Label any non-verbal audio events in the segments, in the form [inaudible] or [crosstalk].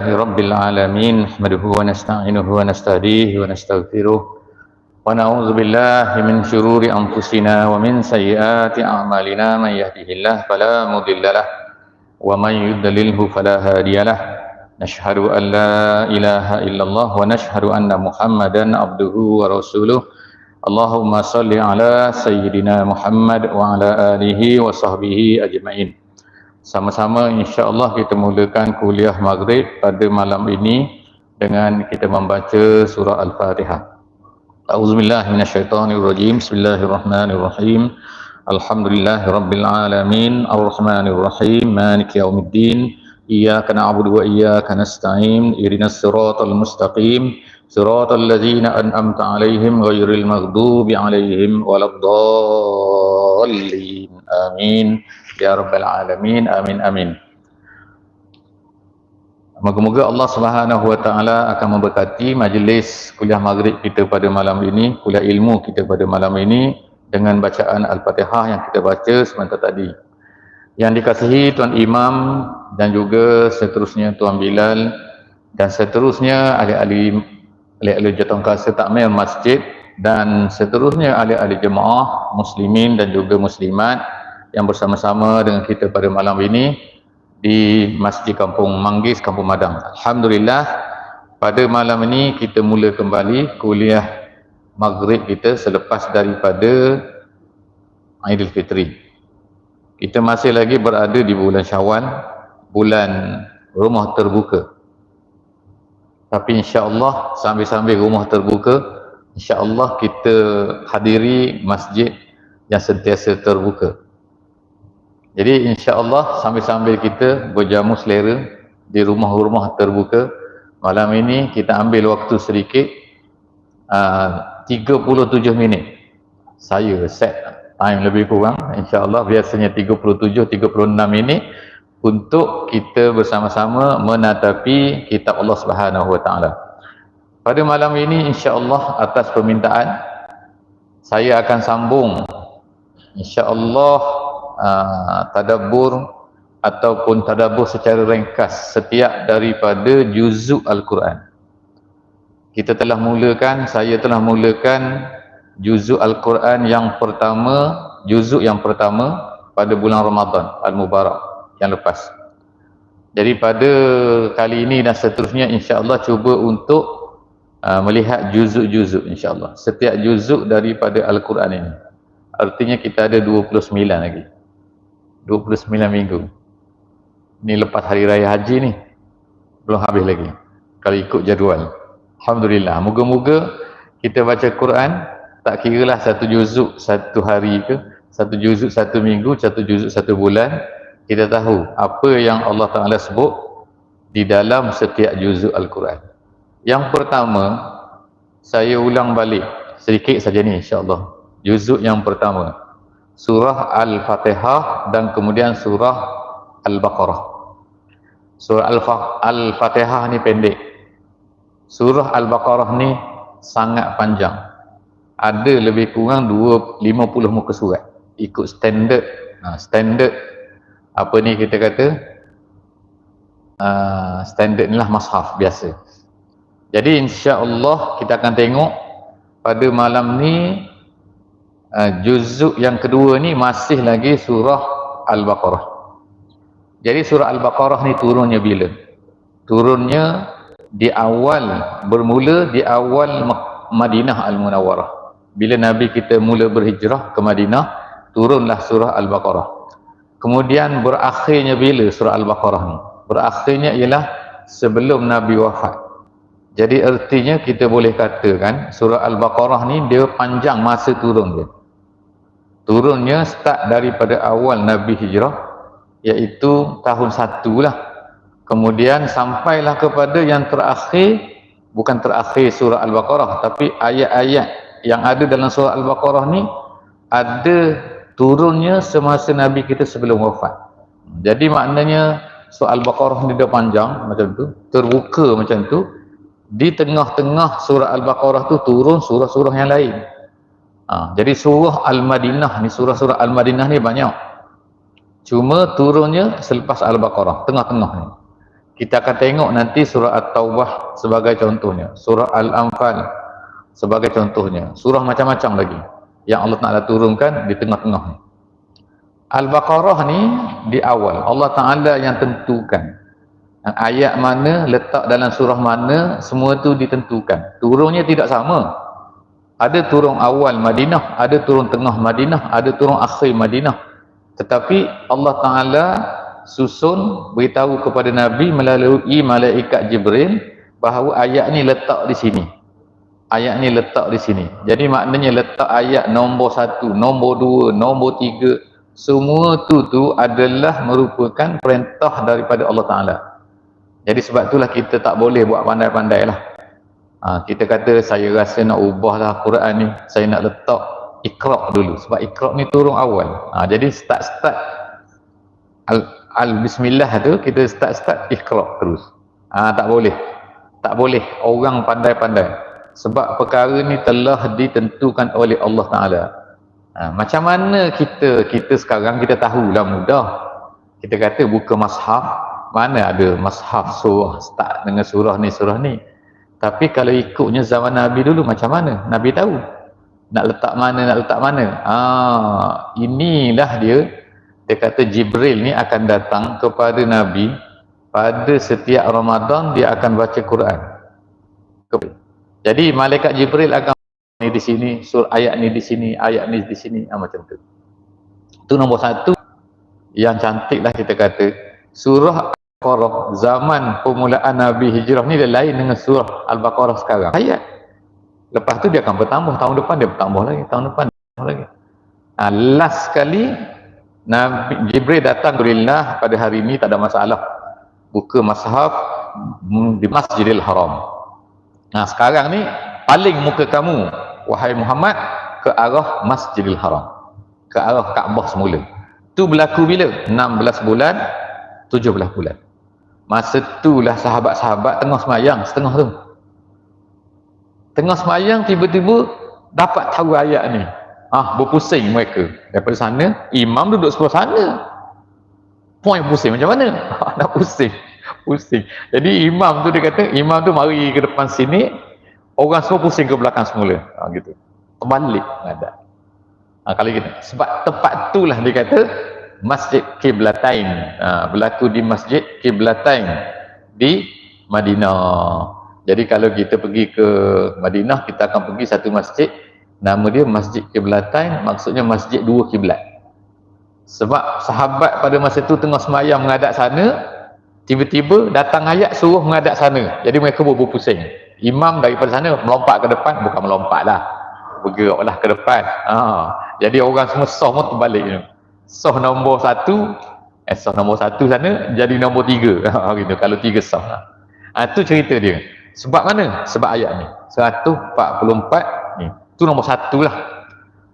رب العالمين نحمده ونستعينه ونستهديه ونستغفره ونعوذ بالله من شرور أنفسنا ومن سيئات أعمالنا من يهده الله فلا مضل له ومن يضلله فلا هادي له. نشهد أن لا إله إلا الله ونشهد أن محمدا عبده ورسوله. اللهم صل على سيدنا محمد وعلى آله وصحبه أجمعين. Sama-sama insya-Allah kita mulakan kuliah maghrib pada malam ini dengan kita membaca surah Al-Fatihah. Minasyaitonirrajim. Bismillahirrahmanirrahim. Alhamdulillahirabbil alamin. Arrahmanirrahim. Maliki yaumiddin. Iyyaka na'budu wa iyyaka nasta'in. Ihdinas siratal mustaqim. Siratal ladzina an'amta 'alaihim ghairil maghdubi 'alaihim waladdallin. Amin ya rabbal alamin amin amin Moga-moga Allah Subhanahu wa taala akan memberkati majlis kuliah maghrib kita pada malam ini, kuliah ilmu kita pada malam ini dengan bacaan Al-Fatihah yang kita baca sebentar tadi. Yang dikasihi Tuan Imam dan juga seterusnya Tuan Bilal dan seterusnya ahli-ahli ahli-ahli jatuh kasa takmir masjid dan seterusnya ahli-ahli jemaah muslimin dan juga muslimat yang bersama-sama dengan kita pada malam ini di Masjid Kampung Manggis, Kampung Madang. Alhamdulillah, pada malam ini kita mula kembali kuliah maghrib kita selepas daripada Aidilfitri. Kita masih lagi berada di bulan Syawal, bulan rumah terbuka. Tapi insya-Allah sambil-sambil rumah terbuka, insya-Allah kita hadiri masjid yang sentiasa terbuka. Jadi insya-Allah sambil-sambil kita berjamu selera di rumah-rumah terbuka, malam ini kita ambil waktu sedikit uh, 37 minit. Saya set time lebih kurang insya-Allah biasanya 37 36 minit untuk kita bersama-sama menatapi kitab Allah Subhanahu Wa Taala. Pada malam ini insya-Allah atas permintaan saya akan sambung insya-Allah uh, tadabbur ataupun tadabbur secara ringkas setiap daripada juzuk Al-Quran. Kita telah mulakan, saya telah mulakan juzuk Al-Quran yang pertama, juzuk yang pertama pada bulan Ramadan Al-Mubarak yang lepas. Jadi pada kali ini dan seterusnya insya-Allah cuba untuk uh, melihat juzuk-juzuk insya-Allah. Setiap juzuk daripada Al-Quran ini. Artinya kita ada 29 lagi. 29 minggu. Ni lepas hari raya haji ni belum habis lagi. Kalau ikut jadual. Alhamdulillah. Moga-moga kita baca Quran tak kira lah satu juzuk satu hari ke satu juzuk satu minggu satu juzuk satu bulan kita tahu apa yang Allah Ta'ala sebut di dalam setiap juzuk Al-Quran. Yang pertama saya ulang balik sedikit saja ni insyaAllah juzuk yang pertama surah Al-Fatihah dan kemudian surah Al-Baqarah. Surah Al-Fatihah ni pendek. Surah Al-Baqarah ni sangat panjang. Ada lebih kurang 2 50 muka surat. Ikut standard. Ha, standard apa ni kita kata? Uh, standard ni lah mashaf biasa. Jadi insya-Allah kita akan tengok pada malam ni uh, juzuk yang kedua ni masih lagi surah Al-Baqarah. Jadi surah Al-Baqarah ni turunnya bila? Turunnya di awal bermula di awal Madinah Al-Munawwarah. Bila Nabi kita mula berhijrah ke Madinah, turunlah surah Al-Baqarah. Kemudian berakhirnya bila surah Al-Baqarah ni? Berakhirnya ialah sebelum Nabi wafat. Jadi artinya kita boleh katakan surah Al-Baqarah ni dia panjang masa turun dia turunnya start daripada awal Nabi Hijrah iaitu tahun satu lah. Kemudian sampailah kepada yang terakhir bukan terakhir surah Al-Baqarah tapi ayat-ayat yang ada dalam surah Al-Baqarah ni ada turunnya semasa Nabi kita sebelum wafat. Jadi maknanya surah Al-Baqarah ni dia panjang macam tu terbuka macam tu. Di tengah-tengah surah Al-Baqarah tu turun surah-surah yang lain Ha, jadi surah Al-Madinah ni, surah-surah Al-Madinah ni banyak. Cuma turunnya selepas Al-Baqarah, tengah-tengah ni. kita akan tengok nanti surah At-Taubah sebagai contohnya. Surah Al-Anfal sebagai contohnya. Surah macam-macam lagi yang Allah Ta'ala turunkan di tengah-tengah ni. Al-Baqarah ni di awal. Allah Ta'ala yang tentukan. Ayat mana letak dalam surah mana semua tu ditentukan. Turunnya tidak sama ada turun awal Madinah ada turun tengah Madinah ada turun akhir Madinah. Tetapi Allah Ta'ala susun beritahu kepada Nabi melalui malaikat Jibril bahawa ayat ni letak di sini. Ayat ni letak di sini. Jadi maknanya letak ayat nombor satu nombor dua nombor tiga semua tu tu adalah merupakan perintah daripada Allah Ta'ala. Jadi sebab itulah kita tak boleh buat pandai-pandai lah ha, kita kata saya rasa nak ubah lah Quran ni saya nak letak ikhraq dulu. Sebab ikhraq ni turun awal. Ha, jadi start-start al-bismillah tu kita start-start ikhraq terus. Ha, tak boleh. Tak boleh. Orang pandai-pandai. Sebab perkara ni telah ditentukan oleh Allah Ta'ala. Ha, macam mana kita kita sekarang kita tahulah mudah. Kita kata buka mashaf, mana ada mashaf surah start dengan surah ni surah ni. Tapi kalau ikutnya zaman Nabi dulu macam mana? Nabi tahu. Nak letak mana, nak letak mana. Ah, inilah dia dia kata Jibril ni akan datang kepada Nabi pada setiap Ramadan dia akan baca Quran. Jadi malaikat Jibril akan ni di sini, sur ayat ni di sini, ayat ni di sini, ah, macam tu. Itu nombor satu yang cantik lah kita kata. Surah Al-Baqarah zaman permulaan Nabi Hijrah ni dia lain dengan surah Al-Baqarah sekarang. Ayat. Lepas tu dia akan bertambah, tahun depan dia bertambah lagi, tahun depan bertambah lagi. Ah, last sekali Nabi Jibril datang Alhamdulillah pada hari ini tak ada masalah. Buka mashaf di Masjidil Haram. Nah sekarang ni paling muka kamu wahai Muhammad ke arah Masjidil Haram ke arah Kaabah semula tu berlaku bila 16 bulan 17 bulan masa itulah sahabat-sahabat tengah semayang setengah tu. Tengah semayang tiba-tiba dapat tahu ayat ni. Ah berpusing mereka. Daripada sana imam duduk sebelah sana. Point pusing macam mana? [laughs] Nak pusing pusing. Jadi imam tu dia kata imam tu mari ke depan sini orang semua pusing ke belakang semula. Ha, gitu. Terbalik ha, kalau gitu. Sebab tempat itulah dia kata masjid kiblatain ha, berlaku di masjid kiblatain di Madinah. Jadi kalau kita pergi ke Madinah kita akan pergi satu masjid. Nama dia masjid kiblatain maksudnya masjid dua kiblat. Sebab sahabat pada masa itu tengah semayang menghadap sana tiba-tiba datang ayat suruh menghadap sana. Jadi mereka berpusing imam daripada sana melompat ke depan bukan melompat lah. Bergeraklah ke depan. Ha. jadi orang semua soh pun terbalik soh nombor satu. Eh soh nombor satu sana jadi nombor tiga. [laughs] Ha, gitu. kalau tiga soh lah. ha, tu cerita dia. Sebab mana? sebab ayat ni. 144 ni. Tu nombor satu lah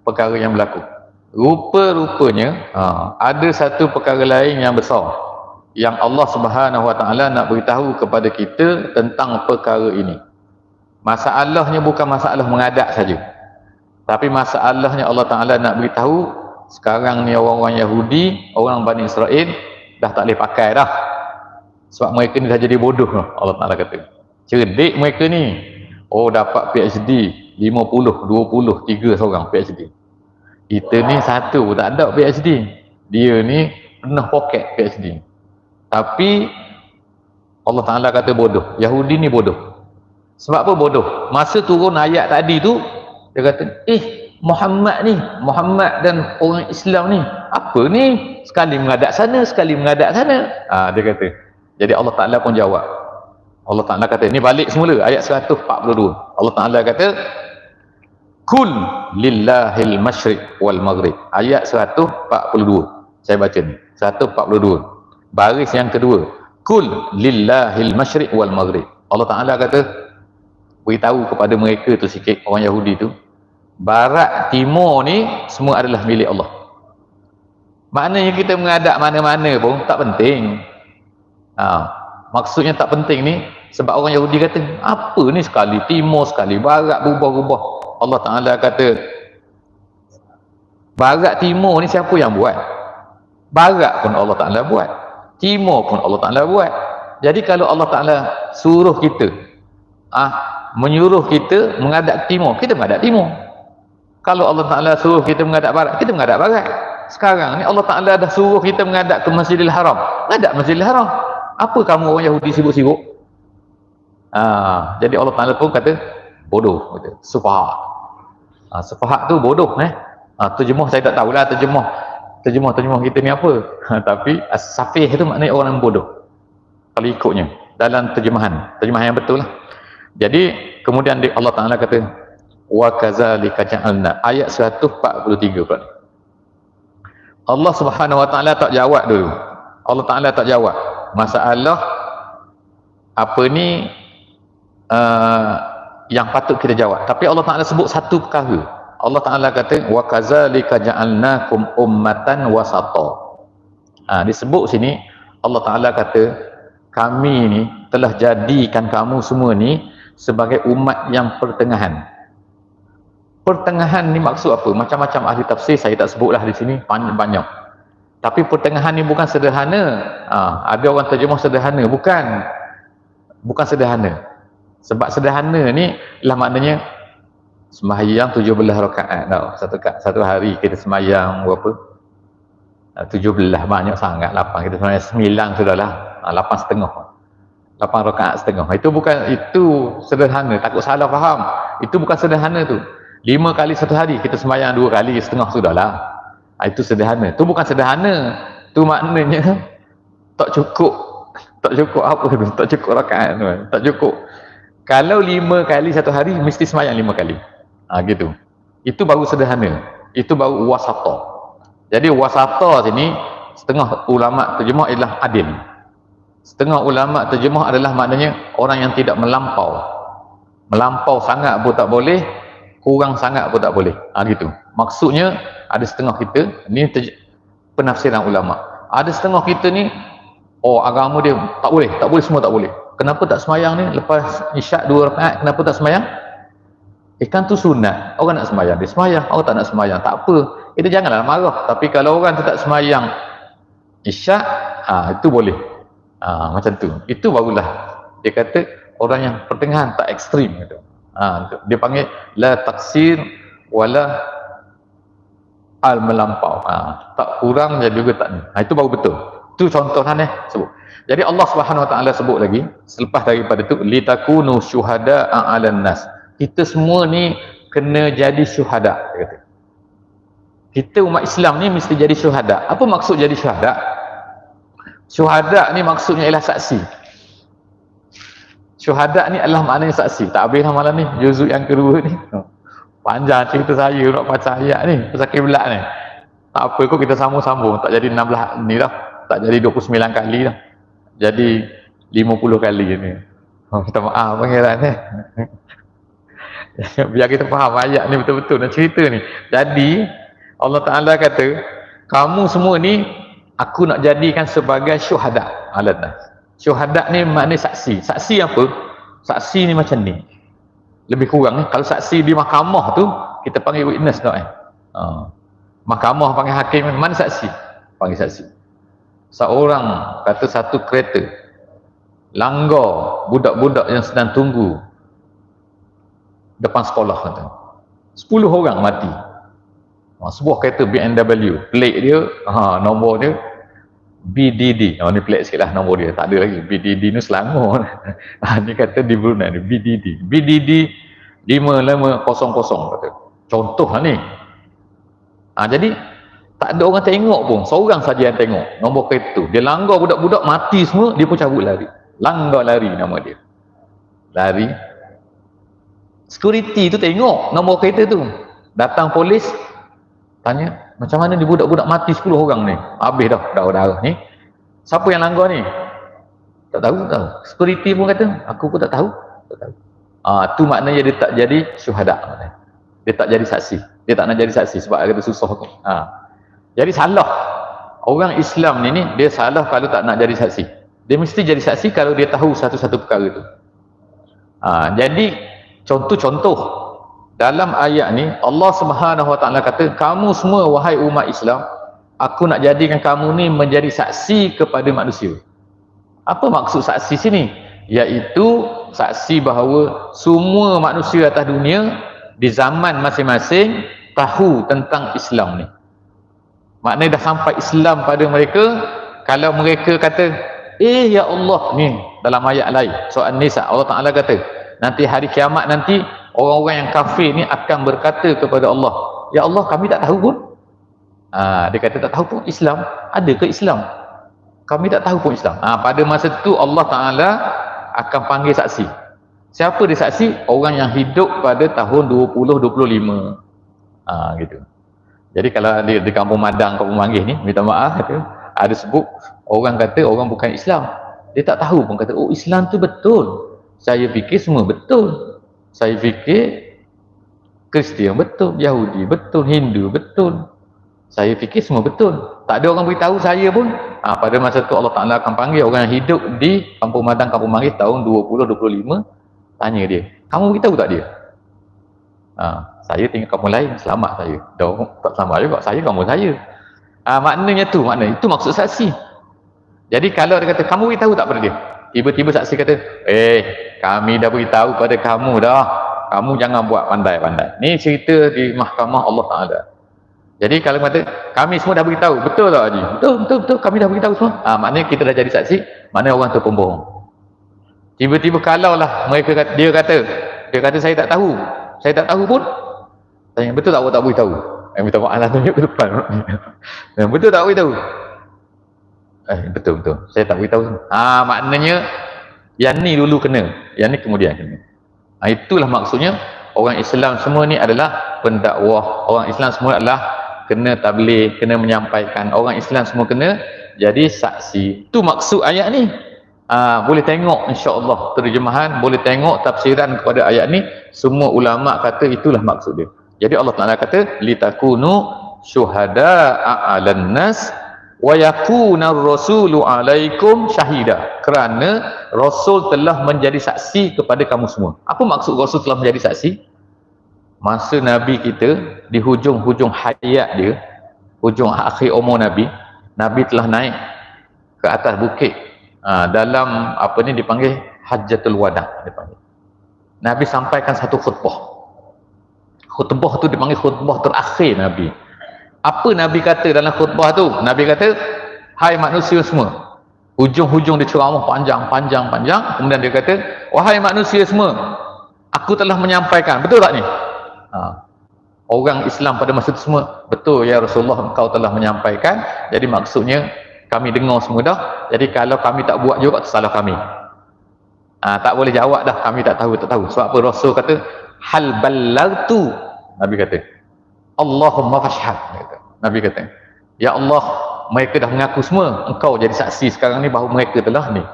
perkara yang berlaku. Rupa-rupanya ha, ada satu perkara lain yang besar yang Allah subhanahu wa ta'ala nak beritahu kepada kita tentang perkara ini. Masalahnya bukan masalah mengadap saja. Tapi masalahnya Allah Ta'ala nak beritahu sekarang ni orang-orang Yahudi, orang Bani Israel dah tak boleh pakai dah. Sebab mereka ni dah jadi bodoh lah Allah Ta'ala kata. Cerdik mereka ni. Oh dapat PhD 50, 20, 3 seorang PhD. Kita ni satu pun tak ada PhD. Dia ni pernah poket PhD. Tapi Allah Ta'ala kata bodoh. Yahudi ni bodoh. Sebab apa bodoh? Masa turun ayat tadi tu dia kata eh Muhammad ni Muhammad dan orang Islam ni apa ni? Sekali mengadap sana sekali mengadap sana. Ha, dia kata jadi Allah Ta'ala pun jawab. Allah Ta'ala kata ni balik semula ayat 142 Allah Ta'ala kata kul lillahil masyrik wal maghrib. Ayat 142 saya baca ni. 142 baris yang kedua. Kul lillahil masyrik wal maghrib. Allah Ta'ala kata beritahu kepada mereka tu sikit orang Yahudi tu barat timur ni semua adalah milik Allah. Maknanya kita mengadap mana-mana pun tak penting. Ha, maksudnya tak penting ni sebab orang Yahudi kata apa ni sekali timur sekali barat berubah-ubah? Allah Ta'ala kata barat timur ni siapa yang buat? Barat pun Allah Ta'ala buat. Timur pun Allah Ta'ala buat. Jadi kalau Allah Taala suruh kita ah menyuruh kita menghadap timur, kita menghadap timur. Kalau Allah Taala suruh kita menghadap barat, kita menghadap barat. Sekarang ni Allah Taala dah suruh kita menghadap ke Masjidil Haram. Menghadap Masjidil Haram. Apa kamu orang Yahudi sibuk-sibuk? Ah, jadi Allah Taala pun kata bodoh kata. Sufaha. Ah, sufaha tu bodoh eh. Ah, terjemah saya tak tahulah terjemah. Terjemah-terjemah kita ni apa. Ha, tapi as-safih tu maknanya orang yang bodoh. Kalau ikutnya dalam terjemahan, terjemahan yang betul lah. Jadi kemudian Allah Taala kata wa kadzalika ja'alna ayat 143 pula. Allah Subhanahu Wa Taala tak jawab dulu. Allah Taala tak jawab masalah apa ni uh, yang patut kita jawab. Tapi Allah Taala sebut satu perkara. Allah Taala kata wa kadzalika ja'alnakum ummatan wasata. Ha, disebut sini Allah Taala kata kami ni telah jadikan kamu semua ni sebagai umat yang pertengahan. Pertengahan ni maksud apa? Macam-macam ahli tafsir saya tak sebutlah di sini banyak. Tapi pertengahan ni bukan sederhana. Ha, ada orang terjemah sederhana, bukan. Bukan sederhana. Sebab sederhana ni lah maknanya sembahyang 17 rakaat tau. Satu satu hari kita sembahyang berapa? 17 banyak sangat 8 kita sembahyang 9 sudahlah. Ha, 8 setengah. 8 rakaat setengah. Itu bukan itu sederhana, takut salah faham. Itu bukan sederhana tu lima kali satu hari kita sembahyang dua kali setengah sudahlah. Ha, itu sederhana. Tu bukan sederhana. Tu maknanya tak cukup. Tak cukup apa tu? Tak cukup rakaat tu. Tak cukup. Kalau lima kali satu hari mesti sembahyang lima kali. Ha, gitu. Itu baru sederhana. Itu baru wasata. Jadi wasata sini setengah ulama terjemah adalah adil. Setengah ulama terjemah adalah maknanya orang yang tidak melampau. Melampau sangat pun tak boleh kurang sangat pun tak boleh. Ha, gitu. Maksudnya ada setengah kita ni penafsiran ulama. Ada setengah kita ni oh agama dia tak boleh tak boleh semua tak boleh. Kenapa tak semayang ni? Lepas isyak dua rakaat kenapa tak semayang? Ikan tu sunat. Orang nak semayang dia semayang. Orang tak nak semayang tak apa. Itu janganlah marah. Tapi kalau orang tu tak semayang isyak ha, itu boleh. Ha, macam tu. Itu barulah. Dia kata orang yang pertengahan tak ekstrim. gitu ha, dia panggil la taksir wala al melampau. Ha, tak kurang jadi juga tak ni. Ha, itu baru betul. Itu contohnya eh sebut. Jadi Allah Subhanahu Wa Taala sebut lagi selepas daripada itu litakunu syuhada ala nas. Kita semua ni kena jadi syuhada dia kata. Kita umat Islam ni mesti jadi syuhada. Apa maksud jadi syuhada? Syuhada ni maksudnya ialah saksi syuhada ni adalah maknanya saksi. Tak habis lah malam ni juzuk yang kedua ni. Panjang cerita saya nak baca ayat ni pasal kiblat ni. Tak apa kok kita sambung-sambung. Tak jadi 16 ni dah. Tak jadi 29 kali dah. Jadi 50 kali ni. Oh, kita maaf pangeran ni. [laughs] Biar kita faham ayat ni betul-betul nak cerita ni. Jadi Allah Ta'ala kata kamu semua ni aku nak jadikan sebagai syuhada alat syuhada ni maknanya saksi. Saksi apa? Saksi ni macam ni. Lebih kurang eh. kalau saksi di mahkamah tu kita panggil witness tak eh. Ha. mahkamah panggil hakim mana saksi? Panggil saksi. Seorang kata satu kereta langgar budak-budak yang sedang tunggu depan sekolah kata. 10 orang mati. Ha, sebuah kereta BMW plate dia ha, nombor dia BDD. Oh ni pelik sikit lah nombor dia. Tak ada lagi. BDD ni Selangor. [laughs] ha, kata di Brunei ni. BDD. BDD 5500 kata. Contoh lah ni. Ha, jadi tak ada orang tengok pun. Seorang saja yang tengok. Nombor kereta. Dia langgar budak-budak mati semua. Dia pun cabut lari. Langgar lari nama dia. Lari. Security tu tengok nombor kereta tu. Datang polis. Tanya macam mana ni budak-budak mati 10 orang ni? Habis dah darah-darah ni. Siapa yang langgar ni? Tak tahu tak tahu. Security pun kata aku pun tak tahu. Tak tahu. Ah tu maknanya dia tak jadi syuhada dia tak jadi saksi. Dia tak nak jadi saksi sebab kata susah tu ha. jadi salah. Orang Islam ni ni dia salah kalau tak nak jadi saksi. Dia mesti jadi saksi kalau dia tahu satu-satu perkara tu. Ha. jadi contoh-contoh dalam ayat ni Allah Subhanahu Wa Taala kata kamu semua wahai umat Islam aku nak jadikan kamu ni menjadi saksi kepada manusia Apa maksud saksi sini? Iaitu saksi bahawa semua manusia atas dunia di zaman masing-masing tahu tentang Islam ni. Maknanya dah sampai Islam pada mereka, kalau mereka kata, eh ya Allah ni dalam ayat lain, soal Nisa Allah Taala kata, nanti hari kiamat nanti orang-orang yang kafir ni akan berkata kepada Allah, ya Allah kami tak tahu pun. Ha, dia kata tak tahu pun Islam, ada ke Islam? kami tak tahu pun Islam. Ha, pada masa tu Allah Ta'ala akan panggil saksi. Siapa dia saksi? Orang yang hidup pada tahun 2025. Ha, gitu. Jadi kalau di, di kampung Madang, kampung Manggis ni, minta maaf, kata, ada sebut, orang kata orang bukan Islam. Dia tak tahu pun kata, oh Islam tu betul. Saya fikir semua betul. Saya fikir Kristian betul, Yahudi betul, Hindu betul. Saya fikir semua betul. Tak ada orang beritahu saya pun, ha, pada masa tu Allah Ta'ala akan panggil orang yang hidup di Kampung Madang, Kampung Mangis tahun 2025 tanya dia, kamu beritahu tak dia? Ha, saya tinggal kampung lain, selamat saya dah tak selamat juga, saya kampung saya ha, maknanya tu, maknanya itu maksud saksi jadi kalau dia kata, kamu beritahu tak pada dia? Tiba-tiba saksi kata, eh kami dah beritahu pada kamu dah kamu jangan buat pandai-pandai ni cerita di mahkamah Allah Ta'ala jadi kalau kata kami semua dah beritahu, betul tak Haji? Betul, betul, betul. Kami dah beritahu semua. Ah, maknanya kita dah jadi saksi, maknanya orang tu pembohong. Tiba-tiba kalau lah mereka kata, dia kata, dia kata saya tak tahu. Saya tak tahu pun. Tanya, betul tak awak tak beritahu? Eh, minta maaf lah tunjuk [laughs] ke depan. betul tak beritahu? Eh, betul, betul. Saya tak beritahu. Ah, maknanya yang ni dulu kena, yang ni kemudian kena. Ah, itulah maksudnya orang Islam semua ni adalah pendakwah. Orang Islam semua adalah kena tabligh, kena menyampaikan. Orang Islam semua kena jadi saksi. Tu maksud ayat ni. Ha, boleh tengok insya-Allah terjemahan, boleh tengok tafsiran kepada ayat ni, semua ulama kata itulah maksud dia. Jadi Allah Taala kata litakunu syuhada 'alan nas wa yakuna rasulu 'alaikum syahida. Kerana rasul telah menjadi saksi kepada kamu semua. Apa maksud rasul telah menjadi saksi? masa Nabi kita di hujung-hujung hayat dia hujung akhir umur Nabi Nabi telah naik ke atas bukit ha, dalam apa ni dipanggil Hajjatul Wada dipanggil. Nabi sampaikan satu khutbah khutbah tu dipanggil khutbah terakhir Nabi apa Nabi kata dalam khutbah tu? Nabi kata hai manusia semua hujung-hujung dia ceramah panjang panjang panjang. Kemudian dia kata wahai manusia semua aku telah menyampaikan. Betul tak ni? Ha. orang Islam pada masa itu semua betul ya Rasulullah engkau telah menyampaikan. Jadi maksudnya kami dengar semua dah. Jadi kalau kami tak buat juga salah kami. Ha, tak boleh jawab dah kami tak tahu tak tahu. Sebab apa? Rasul kata hal balagtu Nabi kata Allahumma fashhad. Nabi kata ya Allah mereka dah mengaku semua engkau jadi saksi sekarang ni bahawa mereka telah ni.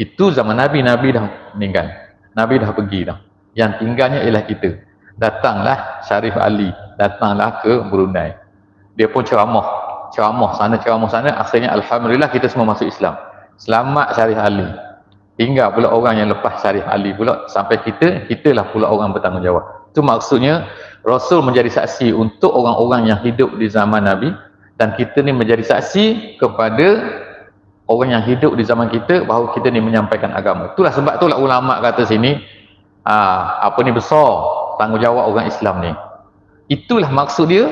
Itu zaman Nabi Nabi dah meninggal. Nabi dah pergi dah. Yang tinggalnya ialah kita. Datanglah Syarif Ali datanglah ke Brunei. Dia pun ceramah. Ceramah sana ceramah sana. Akhirnya Alhamdulillah kita semua masuk Islam. Selamat Syarif Ali. Tinggal pula orang yang lepas Syarif Ali pula. Sampai kita kitalah pula orang bertanggungjawab. Itu maksudnya Rasul menjadi saksi untuk orang-orang yang hidup di zaman Nabi dan kita ni menjadi saksi kepada orang yang hidup di zaman kita bahawa kita ni menyampaikan agama. Itulah sebab itulah ulama kata sini aa, apa ni besar tanggungjawab orang Islam ni. Itulah maksud dia.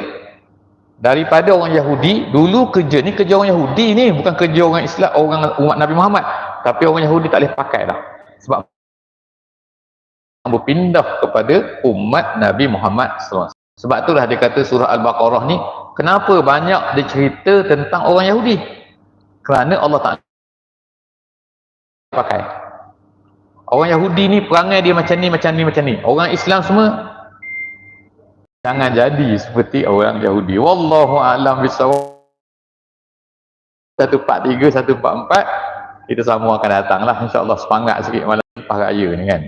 Daripada orang Yahudi dulu kerja ni kerja orang Yahudi ni bukan kerja orang Islam orang umat Nabi Muhammad. Tapi orang Yahudi tak boleh pakai dah. Sebab berpindah kepada umat Nabi Muhammad SAW. sebab itulah dia kata surah Al-Baqarah ni kenapa banyak dia cerita tentang orang Yahudi kerana Allah tak pakai Orang Yahudi ni perangai dia macam ni, macam ni, macam ni. Orang Islam semua jangan jadi seperti orang Yahudi. Wallahu a'lam bisawab. 143 144 kita semua akan datanglah insyaallah semangat sikit malam lepas raya ni kan.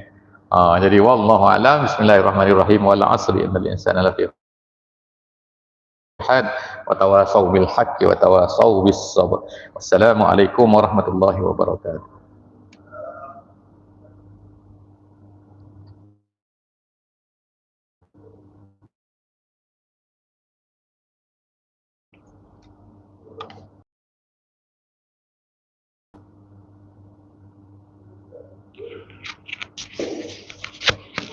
Ha, jadi wallahu a'lam bismillahirrahmanirrahim wal 'asri innal insana lafi had wa tawasaw bil haqqi wa tawasaw bis sabr. Wassalamualaikum warahmatullahi wabarakatuh.